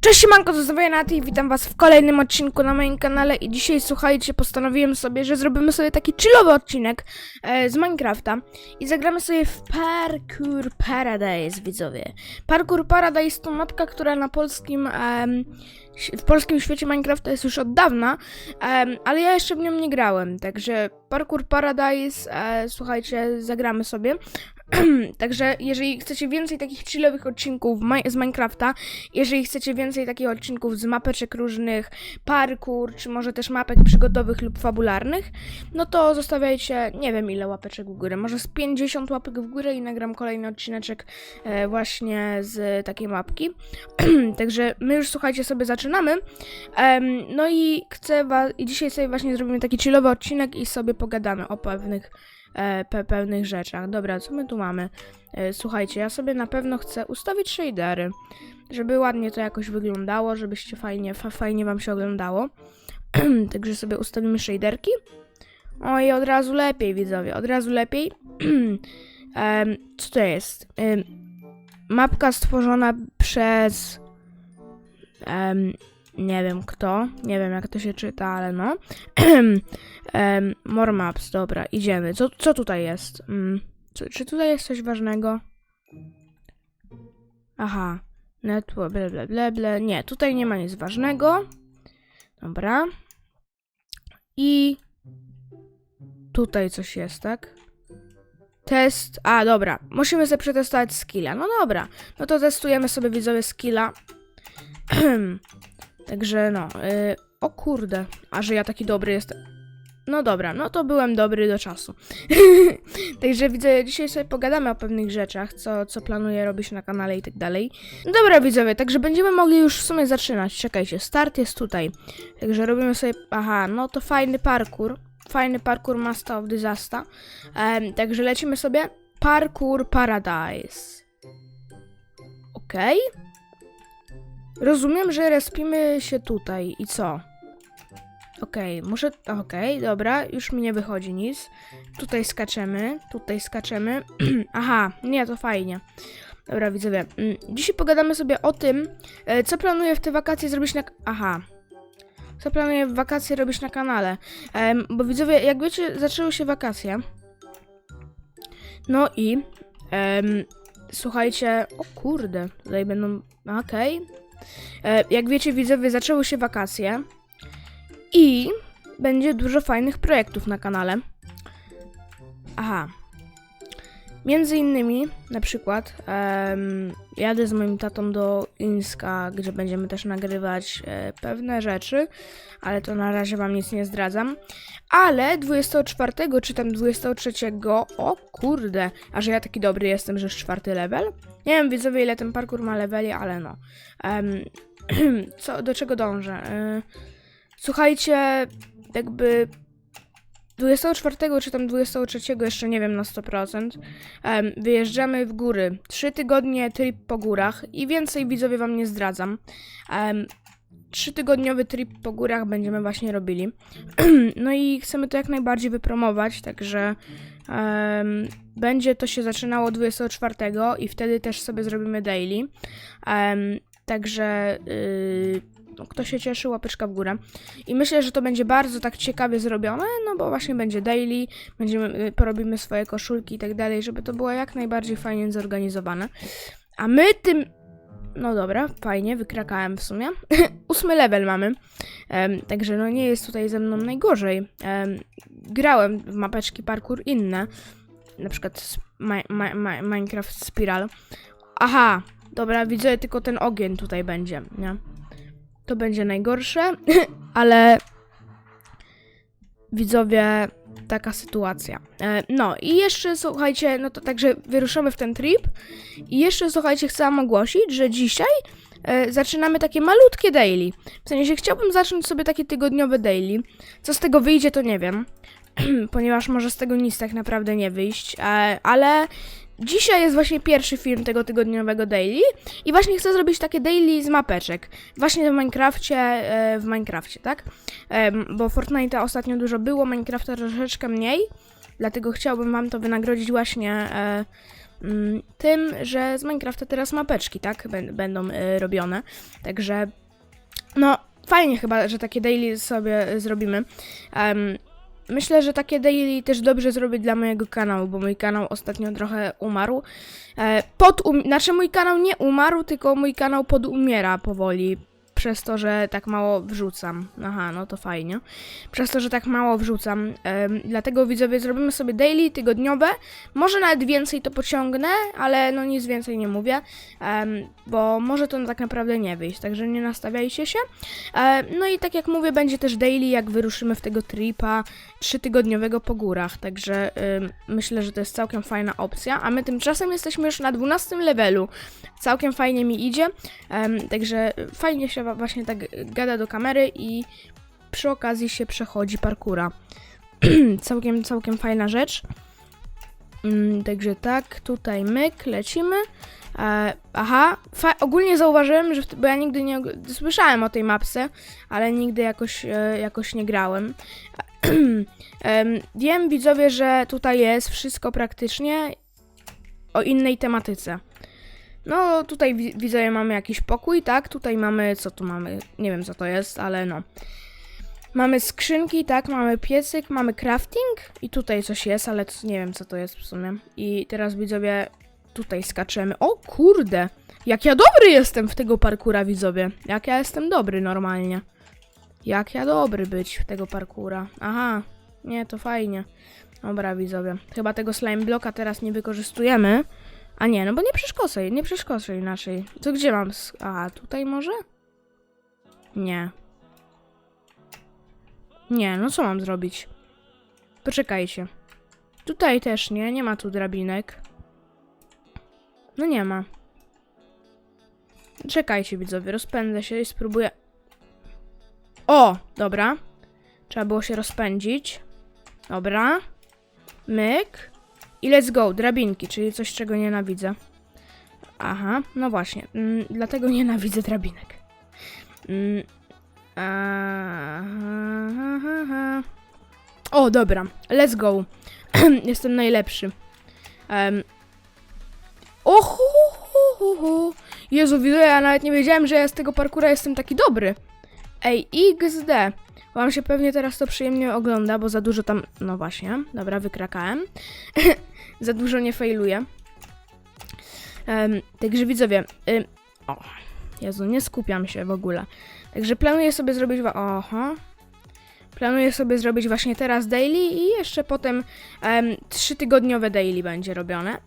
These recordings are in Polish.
Cześć to znowu Naty i witam was w kolejnym odcinku na moim kanale i dzisiaj słuchajcie, postanowiłem sobie, że zrobimy sobie taki chillowy odcinek e, z Minecrafta i zagramy sobie w Parkour Paradise, widzowie. Parkour Paradise to mapka, która na polskim, w polskim świecie Minecrafta jest już od dawna, ale ja jeszcze w nią nie grałem, także Parkour Paradise, e, słuchajcie, zagramy sobie. Także jeżeli chcecie więcej takich chillowych odcinków z Minecrafta, jeżeli chcecie więcej takich odcinków z mapeczek różnych, parkour, czy może też mapek przygodowych lub fabularnych, no to zostawiajcie, nie wiem ile łapeczek w górę, może z 50 łapek w górę i nagram kolejny odcineczek e, właśnie z takiej mapki. Także my już słuchajcie sobie zaczynamy. No i chcę was, i dzisiaj sobie właśnie zrobimy taki chillowy odcinek i sobie pogadamy o pewnych pe pewnych rzeczach. Dobra, co my tu mamy? E, słuchajcie, ja sobie na pewno chcę ustawić shadery, żeby ładnie to jakoś wyglądało, żebyście fajnie, fa fajnie wam się oglądało. Także sobie ustawimy shaderki. O i od razu lepiej, widzowie, od razu lepiej. Co to jest? Mapka stworzona przez... em, nie wiem kto, nie wiem jak to się czyta, ale no. um, more maps, dobra, idziemy. Co, co tutaj jest? Mm, czy, czy tutaj jest coś ważnego? Aha, network, ble, ble, ble, ble. Nie, tutaj nie ma nic ważnego. Dobra. I tutaj coś jest, tak? Test. A, dobra. Musimy sobie przetestować skilla. No dobra. No to testujemy sobie widzowie skilla. Także no. y, o kurde. A że ja taki dobry jestem. No dobra, no to byłem dobry do czasu. Także widzę, dzisiaj sobie pogadamy o pewnych rzeczach, co, co planuję robić na kanale i tak dalej. Dobra widzowie, także będziemy mogli już w sumie zaczynać. Czekajcie, start jest tutaj. Także robimy sobie, aha, no to fajny parkour. Fajny parkour Master of Disaster. Em, także lecimy sobie. Parkour Paradise. Okej. Rozumiem, że respimy się tutaj. I co? Okej, muszę. Okej, dobra, już mi nie wychodzi nic. Tutaj skaczemy, tutaj skaczemy. Aha, nie, to fajnie. Dobra, widzowie. mm, Dzisiaj pogadamy sobie o tym, e, co planuję w te wakacje zrobić na. Aha. Co planuję w wakacje robić na kanale. Em, bo widzowie, jak wiecie, zaczęły się wakacje. No i. em, słuchajcie. O kurde, tutaj będą. Okej. E, Jak wiecie, widzowie, zaczęły się wakacje i będzie dużo fajnych projektów na kanale. Aha. Między innymi, na przykład, em, jadę z moim tatą do Inska, gdzie będziemy też nagrywać e, pewne rzeczy, ale to na razie wam nic nie zdradzam. Ale 24 czy tam 23, o kurde, a że ja taki dobry jestem, że już czwarty level. Nie wiem widzowie ile ten parkour ma leveli, ale no. Em, co, do czego dążę? E, Słuchajcie, jakby 24 czy tam 23, jeszcze nie wiem na 100%, em, wyjeżdżamy w góry. Trzy tygodnie trip po górach i więcej widzowie wam nie zdradzam. Um, Trzytygodniowy trip po górach będziemy właśnie robili. no i chcemy to jak najbardziej wypromować, także em, będzie to się zaczynało 24 i wtedy też sobie zrobimy daily. Em, także yy, kto się cieszy, łapeczka w górę. I myślę, że to będzie bardzo tak ciekawie zrobione, no bo właśnie będzie daily, będziemy, y, porobimy swoje koszulki i tak dalej, żeby to było jak najbardziej fajnie zorganizowane. A my tym... No dobra, fajnie, wykrakałem w sumie. Ósmy level mamy, em, także no nie jest tutaj ze mną najgorzej. Em, grałem w mapeczki parkour inne, na przykład Mi- Mi- Mi- Minecraft Spiral. Aha, dobra, widzę tylko ten ogień tutaj będzie, nie? To będzie najgorsze, ale widzowie, taka sytuacja. E, No i jeszcze słuchajcie, no to także wyruszamy w ten trip i jeszcze słuchajcie, chcę wam ogłosić, że dzisiaj e, zaczynamy takie malutkie daily. W sensie chciałbym zacząć sobie takie tygodniowe daily. Co z tego wyjdzie, to nie wiem, ponieważ może z tego nic tak naprawdę nie wyjść, e, ale dzisiaj jest właśnie pierwszy film tego tygodniowego daily i właśnie chcę zrobić takie daily z mapeczek. Właśnie w Minecrafcie, e, w Minecrafcie, tak? Bo Fortnite'a ostatnio dużo było, Minecrafta troszeczkę mniej, dlatego chciałbym wam to wynagrodzić właśnie e, mm, tym, że z Minecrafta teraz mapeczki, tak, bę- będą y, robione. Także, no, fajnie chyba, że takie daily sobie zrobimy. Em, myślę, że takie daily też dobrze zrobić dla mojego kanału, bo mój kanał ostatnio trochę umarł. E, pod, um- znaczy mój kanał nie umarł, tylko mój kanał podumiera powoli. Przez to, że tak mało wrzucam. Aha, no to fajnie. Przez to, że tak mało wrzucam. Em, dlatego widzowie zrobimy sobie daily, tygodniowe. Może nawet więcej to pociągnę, ale no nic więcej nie mówię. Bo może to tak naprawdę nie wyjść, także nie nastawiajcie się. No i tak jak mówię, będzie też daily, jak wyruszymy w tego tripa trzytygodniowego po górach. Także ym, myślę, że to jest całkiem fajna opcja. A my tymczasem jesteśmy już na 12 levelu. Całkiem fajnie mi idzie. Także fajnie się właśnie tak gada do kamery i przy okazji się przechodzi parkura. całkiem, całkiem fajna rzecz. Mm, także tak, tutaj myk, lecimy. E, aha, ogólnie zauważyłem, że bo ja nigdy nie słyszałem o tej mapce, ale nigdy jakoś, e, jakoś nie grałem. Em, wiem, widzowie, że tutaj jest wszystko praktycznie o innej tematyce. No, tutaj wi- widzowie mamy jakiś pokój, tak? Tutaj mamy, co tu mamy? Nie wiem, co to jest, ale no. Mamy skrzynki, tak? Mamy piecyk, mamy crafting i tutaj coś jest, ale nie wiem, co to jest w sumie. I teraz widzowie, tutaj skaczemy. O kurde! Jak ja dobry jestem w tego parkura, widzowie. Jak ja jestem dobry normalnie. Jak ja dobry być w tego parkura. Aha, nie, to fajnie. Dobra, widzowie. Chyba tego slime bloka teraz nie wykorzystujemy. A nie, no bo nie przeszkosaj, nie przeszkosaj naszej. To gdzie mam? A, tutaj może? Nie. Nie, no co mam zrobić? Poczekajcie. Tutaj też nie, nie ma tu drabinek. No nie ma. Czekajcie widzowie, rozpędzę się i spróbuję. O, dobra. Trzeba było się rozpędzić. Dobra. Myk. I let's go, drabinki, czyli coś, czego nienawidzę. Aha, no właśnie. Mm, dlatego nienawidzę drabinek. Mm, aha, o, dobra. Let's go. Jestem najlepszy. Um, Oho, ho, ho, ho. Jezu, widzę, ja nawet nie wiedziałem, że ja z tego parkura jestem taki dobry. Ej, XD. Wam się pewnie teraz to przyjemnie ogląda, bo za dużo tam... No właśnie, dobra, wykrakałem. za dużo nie failuję. Um, także widzowie... Ym, o, Jezu, nie skupiam się w ogóle. Także planuję sobie zrobić... Oho. Planuję sobie zrobić właśnie teraz daily i jeszcze potem um, trzytygodniowe daily będzie robione.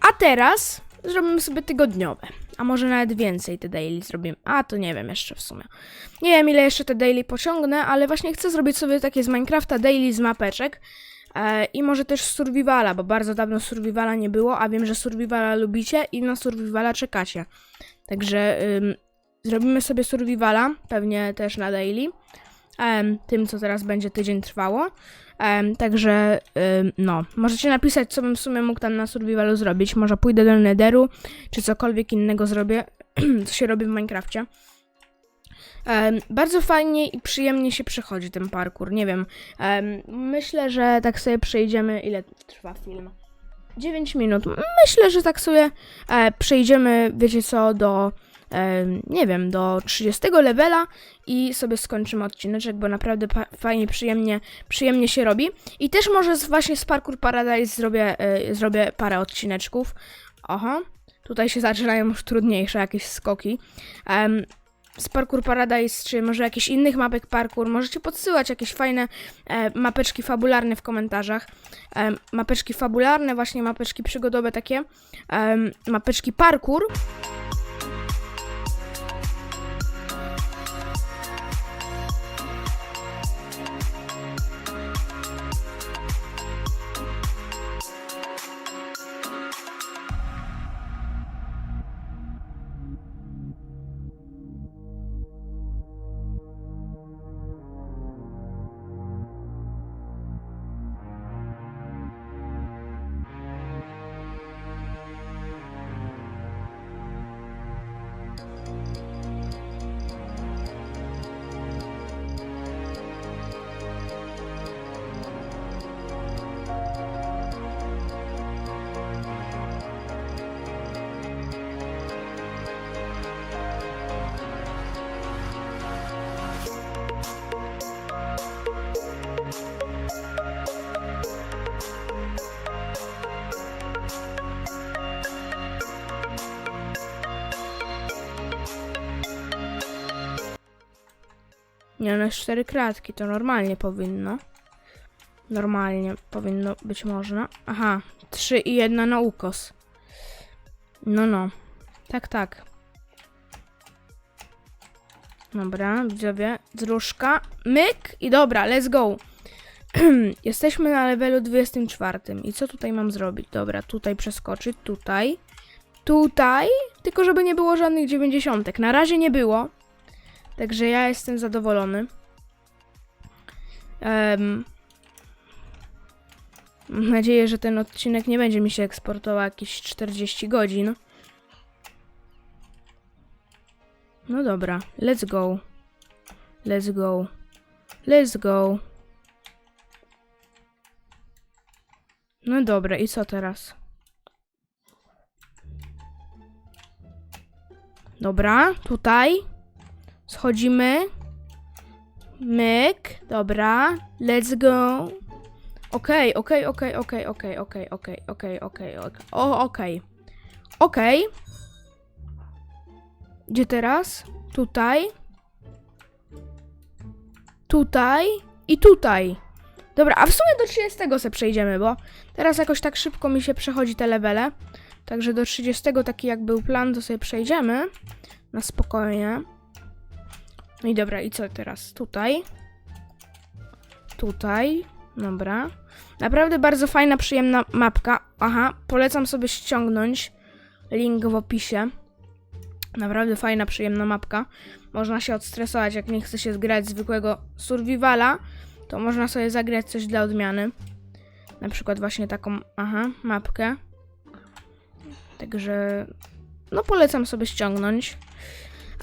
A teraz zrobimy sobie tygodniowe. A może nawet więcej te daily zrobimy. A to nie wiem jeszcze w sumie. Nie wiem ile jeszcze te daily pociągnę, ale właśnie chcę zrobić sobie takie z Minecrafta daily z mapeczek. E, I może też z Survivala, bo bardzo dawno Survivala nie było, a wiem, że Survivala lubicie i na Survivala czekacie. Także ym, zrobimy sobie Survivala, pewnie też na daily. Em, tym, co teraz będzie tydzień trwało. Em, także, ym, no, możecie napisać, co bym w sumie mógł tam na Survivalu zrobić. Może pójdę do Netheru, czy cokolwiek innego zrobię, co się robi w Minecrafcie. Em, bardzo fajnie i przyjemnie się przechodzi ten parkour. Nie wiem, em, myślę, że tak sobie przejdziemy. Ile trwa film? 9 minut. Myślę, że tak sobie e, przejdziemy, wiecie co, do. E, nie wiem, do 30 levela i sobie skończymy odcineczek, bo naprawdę fajnie, przyjemnie, przyjemnie się robi. I też może właśnie z Parkour Paradise zrobię, e, zrobię parę odcineczków. Oho, tutaj się zaczynają już trudniejsze jakieś skoki. Em, z Parkour Paradise, czy może jakichś innych mapek parkour. Możecie podsyłać jakieś fajne e, mapeczki fabularne w komentarzach. E, mapeczki fabularne, właśnie mapeczki przygodowe takie. em, mapeczki parkour. Nie, no cztery kratki, to normalnie powinno. Normalnie powinno być można. Aha, trzy i jedna na ukos. No, no. Tak, tak. Dobra, widzowie, dróżka, myk i dobra, let's go. Jesteśmy na levelu 24. I co tutaj mam zrobić? Dobra, tutaj przeskoczyć, tutaj, tutaj, tylko żeby nie było żadnych 90. Na razie nie było, także ja jestem zadowolony. Em, mam nadzieję, że ten odcinek nie będzie mi się eksportował jakieś 40 godzin. No dobra, let's go. Let's go. Let's go. No dobra, i co teraz? Dobra, tutaj. Schodzimy. Myk. Dobra. Let's go. Okej, okej, okej, okej, okej, okej, okej, okej, okej. O, okej. Okej. Gdzie teraz? Tutaj. Tutaj. I tutaj. Dobra, a w sumie do 30 se przejdziemy, bo teraz jakoś tak szybko mi się przechodzi te levele. Także do 30 taki jak był plan, to sobie przejdziemy. Na spokojnie. No i dobra, i co teraz? Tutaj. Tutaj. Dobra. Naprawdę bardzo fajna, przyjemna mapka. Aha, polecam sobie ściągnąć. Link w opisie. Naprawdę fajna, przyjemna mapka. Można się odstresować, jak nie chce się zgrać zwykłego survivala, to można sobie zagrać coś dla odmiany. Na przykład właśnie taką, aha, mapkę. Także, no polecam sobie ściągnąć.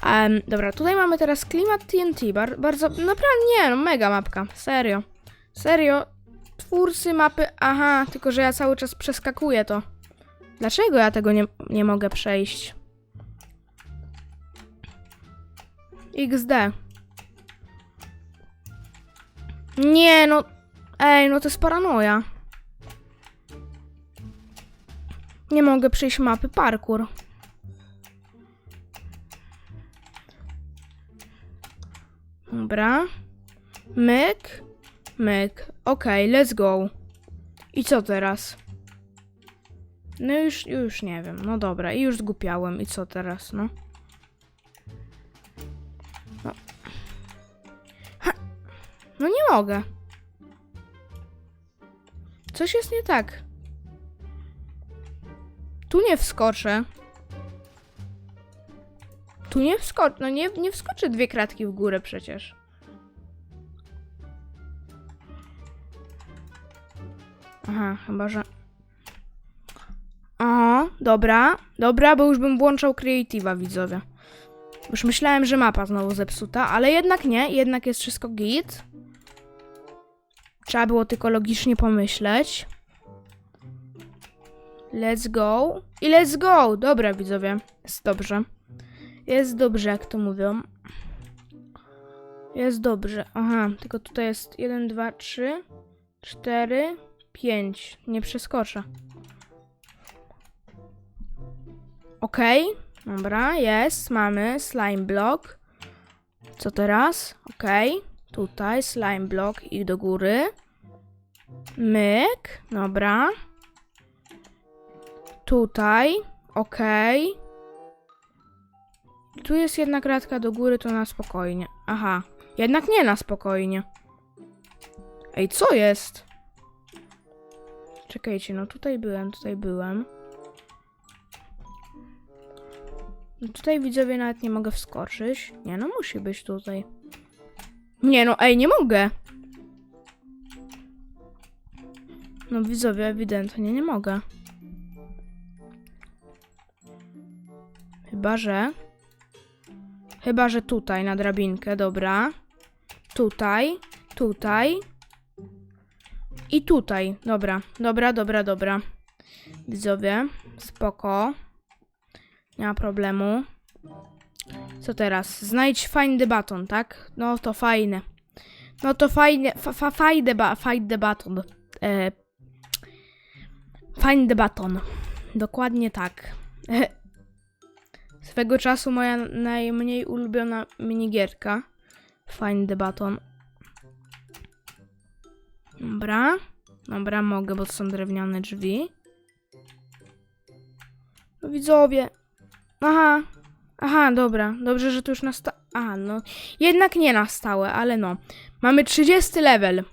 Em, dobra, tutaj mamy teraz klimat TNT. Bar bardzo, naprawdę nie, no mega mapka. Serio. Serio. Twórcy mapy, aha, tylko że ja cały czas przeskakuję to. Dlaczego ja tego nie, nie mogę przejść? XD. Nie, no. Ej, no to jest paranoja. Nie mogę przejść mapy parkour. Dobra. Myk. Myk. Okej, let's go. I co teraz? No już, już nie wiem. No dobra, i już zgupiałem. I co teraz, no? No. No nie mogę. Coś jest nie tak. Tu nie wskoczę. Tu nie wskoczę. No nie, nie wskoczę dwie kratki w górę przecież. Aha, chyba że. O, dobra, dobra, bo już bym włączał Creative'a, widzowie. Już myślałem, że mapa znowu zepsuta, ale jednak nie, jednak jest wszystko git. Trzeba było tylko logicznie pomyśleć. Let's go. I let's go! Dobra, widzowie. Jest dobrze. Jest dobrze, jak to mówią. Jest dobrze. Aha, tylko tutaj jest 1, 2, 3, 4, 5. Nie przeskoczę. Okej. Dobra, jest. Mamy slime block. Co teraz? Okej. Tutaj slime block i do góry. Myk. Dobra. Tutaj. Okej. Tu jest jedna kratka do góry, to na spokojnie. Aha. Jednak nie na spokojnie. Ej, co jest? Czekajcie, no tutaj byłem, tutaj byłem. No Tutaj widzowie nawet nie mogę wskoczyć. Nie no, musi być tutaj. Nie no, ej, nie mogę. No widzowie, ewidentnie nie mogę. Chyba, że... Chyba, że tutaj na drabinkę, dobra. Tutaj, tutaj. I tutaj, dobra, dobra, dobra, dobra. Widzowie, spoko. Nie ma problemu. Co teraz? Znajdź the button, tak? No to fajne. No to fajne. Fa, fa, the ba, the button. E, find the button. Dokładnie tak. Swego czasu moja najmniej ulubiona minigierka. Find the button. Dobra. Dobra, mogę, bo to są drewniane drzwi. No widzowie. Aha. Aha, dobra. Dobrze, że to już nasta... Aha, no. Jednak nie na stałe, ale no. Mamy 30 level.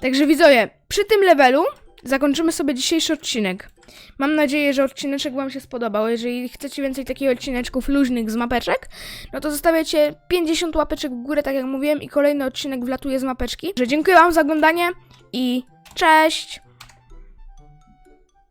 Także widzowie, przy tym levelu zakończymy sobie dzisiejszy odcinek. Mam nadzieję, że odcineczek Wam się spodobał. Jeżeli chcecie więcej takich odcineczków luźnych z mapeczek, no to zostawiacie 50 łapeczek w górę, tak jak mówiłem, i kolejny odcinek wlatuje z mapeczki. Że dziękuję Wam za oglądanie i cześć!